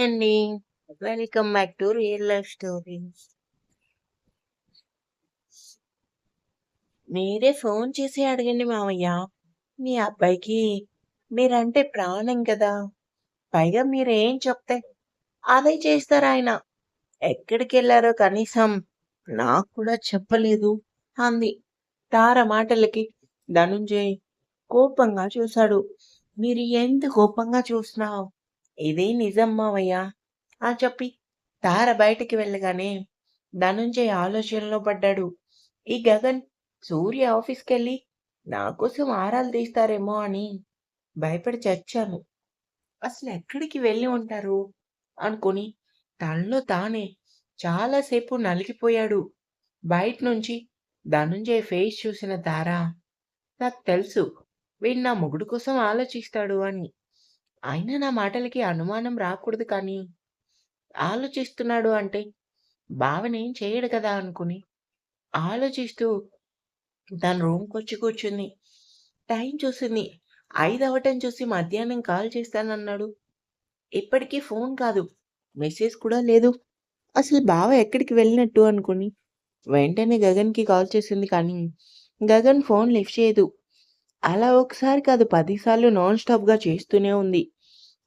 అండి. Welcome back to real life stories. మీరే phone చేసి అడగండి మావయ్య. మీ అబ్బాయికి మీరంటే ప్రాణం కదా! పైగా మీరేం చెప్తే అదే చేస్తారు ఆయన ఎక్కడికి వెళ్ళారో కనీసం నాకు కూడా చెప్పలేదు అంది. తార మాటలకి ధనుంజయ్ కోపంగా చూశాడు. మీరు ఎంత కోపంగా చూస్తున్నావు? ఇదే నిజం మావయ్య అని చెప్పి తార బయటికి వెళ్ళగానే ధనుంజయ్ ఆలోచనలో పడ్డాడు. ఈ గగన్ సూర్య ఆఫీస్‌కెళ్ళి నా కోసం ఆరాలు తీస్తారేమో అని భయపడి చచ్చాను. అసలు ఎక్కడికి వెళ్ళి ఉంటారు? అనుకుని తనలో తానే చాలాసేపు నలిగిపోయాడు బయట నుంచి ధనుంజయ్ ఫేస్ చూసిన తారా నాకు తెలుసు వీడు నా మొగుడు కోసం ఆలోచిస్తాడు అని. అయినా నా మాటలకి అనుమానం రాకూడదు కానీ ఆలోచిస్తున్నాడు అంటే బావనేం చేయడు కదా అనుకుని ఆలోచిస్తూ తన రూమ్‌కొచ్చి కూర్చుంది. టైం చూసింది. ఐదు అవటం చూసి మధ్యాహ్నం కాల్ చేస్తానన్నాడు. ఇప్పటికీ ఫోన్ కాదు. మెసేజ్ కూడా లేదు. అసలు బావ ఎక్కడికి వెళ్ళినట్టు అనుకుని వెంటనే గగన్‌కి కాల్ చేసింది కానీ గగన్ ఫోన్ లిఫ్ట్ చేయదు. అలా ఒకసారి కాదు పదిసార్లు నాన్ స్టాప్‌గా చేస్తూనే ఉంది.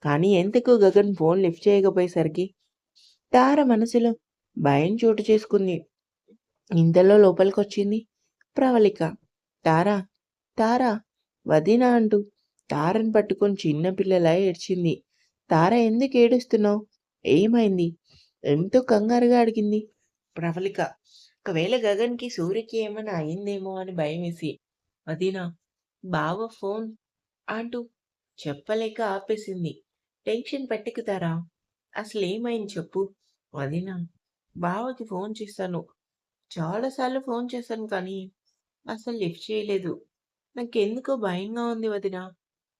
కానీ ఎందుకు గగన్ ఫోన్ లిఫ్ట్ చేయకపోయేసరికి తార మనసులో భయం చోటు చేసుకుంది. ఇంతలో లోపలికొచ్చింది ప్రవళిక. తారా! తారా! వదినా అంటూ తారని పట్టుకొని చిన్నపిల్లలా ఏడ్చింది. తార ఎందుకు ఏడుస్తున్నావు? ఏమైంది? ఎంతో కంగారుగా అడిగింది ప్రవళిక. ఒకవేళ గగన్‌కి, సూర్యకి ఏమైనా అయిందేమో అని భయమేసి. వదినా! బావ ఫోన్ అంటూ చెప్పలేక ఆపేసింది. టెన్షన్ పెట్టుకుతారా అసలు అసలేమైంది చెప్పు? వదినా! బావకి ఫోన్ చేశాను. చాలాసార్లు ఫోన్ చేశాను కానీ అసలు లిఫ్ట్ చేయలేదు. నాకెందుకో భయంగా ఉంది వదినా!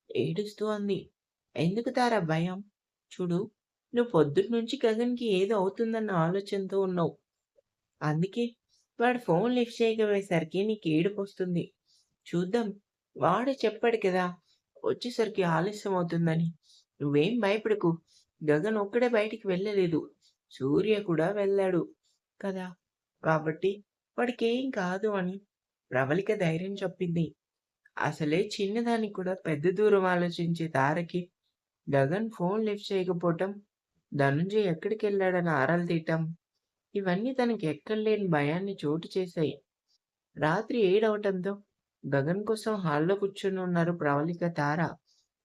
ఏడుస్తూ అంది. ఎందుకు తారా భయం? చూడు నువ్వు పొద్దున్నుంచి గగన్‌కి ఏదో అవుతుందన్న ఆలోచనతో ఉన్నావు. అందుకే వాడు ఫోన్ లిఫ్ట్ చేయకపోయేసరికి నీకు ఏడుపొస్తుంది. చూద్దాం వాడే చెప్పాడు కదా! వచ్చేసరికి ఆలస్యం అవుతుందని. నువ్వేం భయపడకు. గగన్ ఒక్కడే బయటికి వెళ్ళలేదు. సూర్య కూడా వెళ్ళాడు కదా! కాబట్టి వాడికేం కాదు అని ప్రవళిక ధైర్యం చెప్పింది. అసలే చిన్నదానికి కూడా పెద్ద దూరం ఆలోచించే తారకి గగన్ ఫోన్ లిఫ్ట్ చేయకపోవటం, ధనుంజయ్ ఎక్కడికెళ్ళాడని ఆరాలు తీయటం ఇవన్నీ తనకి ఎక్కడలేని భయాన్ని చోటు చేశాయి. రాత్రి ఏడవటంతో గగన్ కోసం హాల్‌లో కూర్చొని ఉన్నారు ప్రవళిక, తార.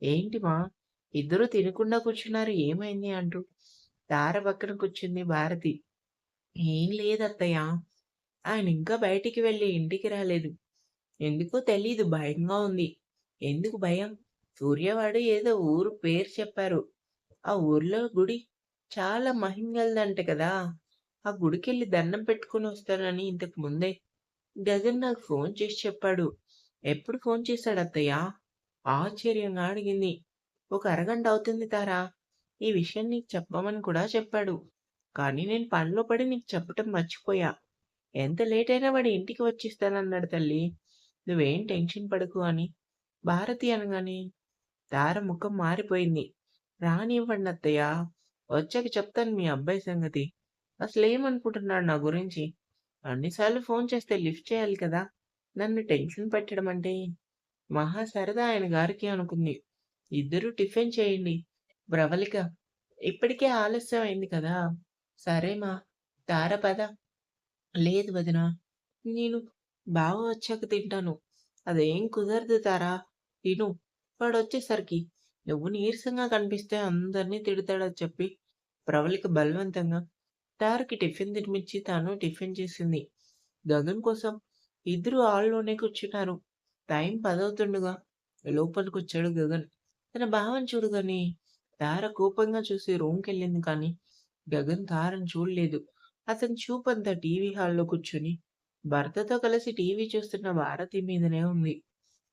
ఏంటి మా! ఇద్దరూ తినకుండా కూర్చున్నారు ఏమైంది? అంటూ తార పక్కన కూర్చుంది భారతి. ఏం లేదత్తయ్య. ఆయన ఇంకా బయటికి వెళ్ళి ఇంటికి రాలేదు. ఎందుకో తెలీదు భయంగా ఉంది. ఎందుకు భయం? సూర్యవాడు ఏదో ఊరు పేరు చెప్పారు. ఆ ఊర్లో గుడి చాలా మహింగల్దంట కదా! ఆ గుడికెళ్ళి దండం పెట్టుకొని వస్తానని ఇంతకు ముందే గగన్ నాకు ఫోన్ చేసి చెప్పాడు. ఎప్పుడు ఫోన్ చేశాడత్తయ్య? ఆశ్చర్యంగా అడిగింది. ఒక అరగంట అవుతుంది తారా! ఈ విషయం నీకు చెప్పమని కూడా చెప్పాడు. కానీ నేను పనిలో పడి నీకు చెప్పటం మర్చిపోయా. ఎంత లేట్ అయినా వాడి ఇంటికి వచ్చిస్తానన్నాడు తల్లి నువ్వేం టెన్షన్ పడకు అని భారతి అనగానే తార ముఖం మారిపోయింది. రానివ్వండి అత్తయ్య. వచ్చాక చెప్తాను మీ అబ్బాయి సంగతి. అసలేమనుకుంటున్నాడు నా గురించి? అన్నిసార్లు ఫోన్ చేస్తే లిఫ్ట్ చేయాలి కదా! నన్ను టెన్షన్ పెట్టడం అంటే మహా సరదా ఆయన గారికి అనుకుంది. ఇద్దరూ టిఫిన్ చేయండి. ప్రవళిక ఇప్పటికే ఆలస్యం అయింది కదా! సరేమా తార పద. లేదు వదినా. నేను బావ వచ్చాక తింటాను. అదేం కుదరదు తారా! తిను. వాడొచ్చేసరికి నువ్వు నీరసంగా కనిపిస్తే అందరినీ తిడతాడని చెప్పి ప్రవళిక బలవంతంగా తారకి టిఫిన్ తినిపించి తాను టిఫిన్ చేసింది. గగన్ కోసం ఇద్దరు హాల్‌లోనే కూర్చున్నారు. టైం పదవుతుండగా లోపలికొచ్చాడు గగన్. తన భావం చూడగానే తార కోపంగా చూసి రూమ్‌కెళ్ళింది కానీ గగన్ దారని చూడలేదు. అతని చూపంతా టీవీ హాల్‌లో కూర్చొని భర్తతో కలిసి టీవీ చూస్తున్న భారతి మీదనే ఉంది.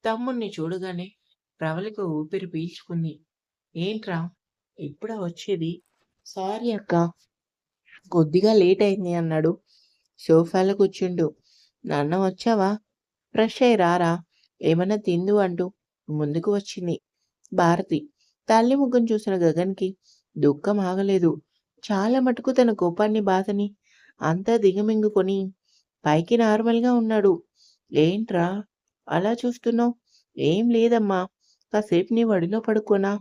తమ్ముణ్ణి చూడగానే ప్రవళిక ఊపిరి పీల్చుకుంది. ఏంట్రా! ఇప్పుడా వచ్చేది? సారీ అక్క కొద్దిగా లేట్ అయింది అన్నాడు సోఫాలో కూర్చుండు నాన్న వచ్చావా? ఫ్రెష్ అయ్యి రారా! ఏమన్నా తిందు అంటూ ముందుకు వచ్చింది భారతి. తల్లి ముఖం చూసిన గగన్‌కి దుఃఖం ఆగలేదు. చాలా మటుకు తన కోపాన్ని, బాధని అంతా దిగమింగుకొని పైకి నార్మల్‌గా ఉన్నాడు. ఏంట్రా అలా చూస్తున్నావు? ఏం లేదమ్మా. కాసేపు నీ వడిలో పడుకోనా?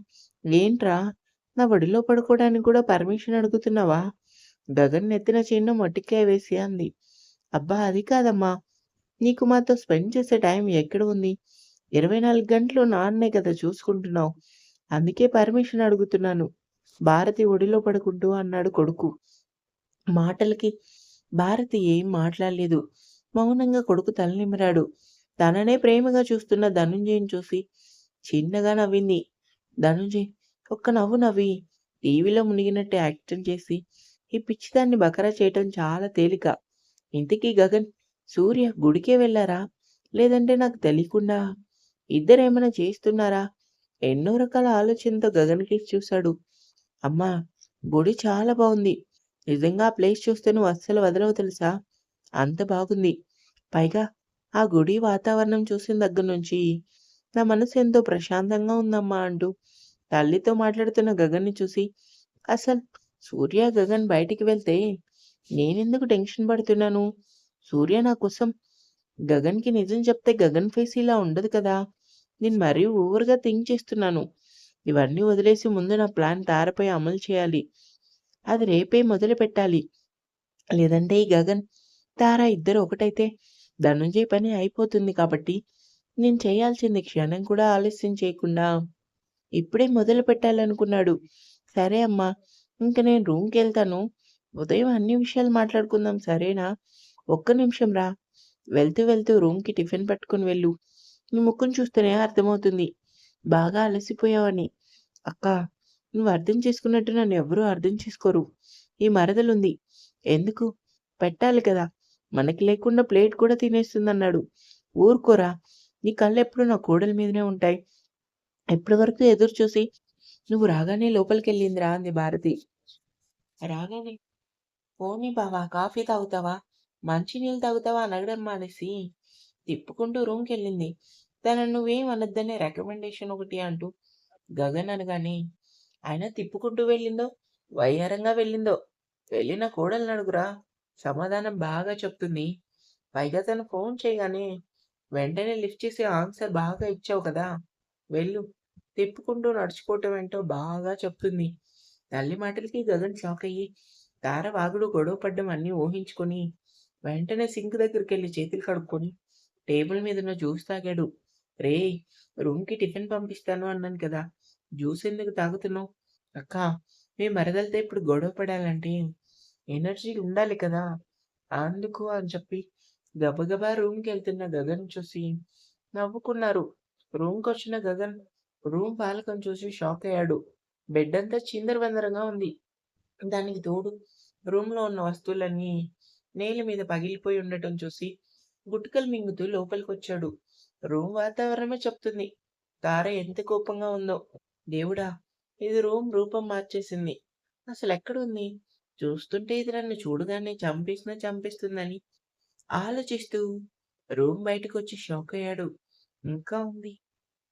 ఏంట్రా నా వడిలో పడుకోవడానికి కూడా పర్మిషన్ అడుగుతున్నావా? గగన్ నెత్తిన చిన్న మొట్టికాయ వేసి అంది. అబ్బా! అది కాదమ్మా. నీకు మాతో స్పెండ్ చేసే టైం ఎక్కడ ఉంది? 24 గంటలు నాన్నే కదా చూసుకుంటున్నావు. అందుకే పర్మిషన్ అడుగుతున్నాను. భారతి ఒడిలో పడుకుంటూ అన్నాడు కొడుకు. మాటలకి భారతి ఏం మాట్లాడలేదు. మౌనంగా కొడుకు తలనిమిరాడు తననే ప్రేమగా చూస్తున్న ధనుంజయని చూసి చిన్నగా నవ్వింది. ధనుంజయ్ ఒక్క నవ్వు నవ్వి టీవీలో మునిగినట్టు యాక్టింగ్ చేసి ఈ పిచ్చిదాన్ని బకరా చేయటం చాలా తేలిక. ఇంతకీ గగన్, సూర్య గుడికే వెళ్ళారా లేదంటే నాకు తెలియకుండా ఇద్దరేమైనా చేస్తున్నారా? ఎన్నో రకాల ఆలోచనతో గగన్కి చూశాడు. అమ్మా! గుడి చాలా బాగుంది నిజంగా ఆ ప్లేస్ చూస్తే నువ్వు అస్సలు వదలవు తెలుసా? అంత బాగుంది. పైగా ఆ గుడి వాతావరణం చూసిన దగ్గర నుంచి నా మనసు ఎంతో ప్రశాంతంగా ఉందమ్మా అంటూ తల్లితో మాట్లాడుతున్న గగన్‌ని చూసి అసలు సూర్య, గగన్ బయటికి వెళ్తే నేనెందుకు టెన్షన్ పడుతున్నాను? సూర్య నా కోసం గగన్‌కి నిజం చెప్తే గగన్ ఫేస్ ఇలా ఉండదు కదా! నేను మరీ ఓవర్‌గా థింక్ చేస్తున్నాను. ఇవన్నీ వదిలేసి ముందు నా ప్లాన్ తారపై అమలు చేయాలి. అది రేపే మొదలు పెట్టాలి లేదంటే ఈ గగన్, తార ఇద్దరు ఒకటైతే ధనుంజయ్ పని అయిపోతుంది కాబట్టి నేను చేయాల్సింది క్షణం కూడా ఆలస్యం చేయకుండా ఇప్పుడే మొదలు పెట్టాలనుకున్నాడు సరే అమ్మా! ఇంక నేను రూమ్కి వెళ్తాను ఉదయం అన్ని విషయాలు మాట్లాడుకుందాం సరేనా? ఒక్క నిమిషం రా! వెళ్తూ వెళ్తూ రూమ్‌కి టిఫిన్ పట్టుకొని వెళ్ళు. నీ ముక్కును చూస్తేనే అర్థమవుతుంది. బాగా అలసిపోయావని. అక్కా! నువ్వు అర్థం చేసుకున్నట్టు నన్ను ఎవరూ అర్థం చేసుకోరు. ఈ మరదలుంది. ఎందుకు? పెట్టాలి కదా! మనకి లేకుండా ప్లేట్ కూడా తినేస్తుందన్నాడు. ఊరుకోరా! నీ కళ్ళు ఎప్పుడు నా కోడల మీదనే ఉంటాయి. ఎప్పటి వరకు ఎదురు చూసి నువ్వు రాగానే లోపలికి వెళ్ళిందిరా అంది భారతి. రాగానే పోనీ బావా కాఫీ తాగుతావా? మంచినీళ్ళు తాగుతావా? అని అడగడం మానేసి తిప్పుకుంటూ రూమ్కి వెళ్ళింది తనను నువ్వేం అనొద్దనే రికమెండేషన్ ఒకటి అంటూ గగన్ అనగానే అయినా తిప్పుకుంటూ వెళ్ళిందో, వయ్యారంగా వెళ్ళిందో వెళ్ళిన కోడలు అడుగురా! సమాధానం బాగా చెప్తుంది. పైగా తను ఫోన్ చేయగానే వెంటనే లిఫ్ట్ చేసి ఆన్సర్ బాగా ఇచ్చావు కదా! వెళ్ళు. తిప్పుకుంటూ నడుచుకోవటం ఏంటో బాగా చెప్తుంది. తల్లి మాటలకి గగన్ షాక్ అయ్యి తార వాగుడు, గొడవ పడ్డం అన్నీ ఊహించుకొని వెంటనే సింక్ దగ్గరికి వెళ్ళి చేతులు కడుక్కొని టేబుల్ మీదున్న జ్యూస్ తాగాడు. రేయ్! రూమ్‌కి టిఫిన్ పంపిస్తాను అన్నాను కదా! జ్యూస్ ఎందుకు తాగుతున్నావు? అక్కా! మీ మరదలతో ఇప్పుడు గొడవ పడాలంటే ఎనర్జీ ఉండాలి కదా! అందుకు అని చెప్పి గబగబా రూమ్‌కెళ్తున్న గగన్ చూసి నవ్వుకున్నారు. రూమ్‌కొచ్చిన గగన్ రూమ్ పాలకం చూసి షాక్ అయ్యాడు. బెడ్ అంతా చిందరవందరగా ఉంది. దానికి తోడు రూమ్‌లో ఉన్న వస్తువులన్నీ నేల మీద పగిలిపోయి ఉండటం చూసి గుట్టుకలు మింగుతూ లోపలికి వచ్చాడు రూమ్ వాతావరణమే చెప్తుంది. తార ఎంత కోపంగా ఉందో. దేవుడా! ఇది రూమ్ రూపం మార్చేసింది. అసలు ఎక్కడుంది చూస్తుంటే ఇది నన్ను చూడగానే చంపేసినా చంపేస్తుందని ఆలోచిస్తూ రూమ్ బయటకొచ్చి షాక్ అయ్యాడు. ఇంకా ఉంది.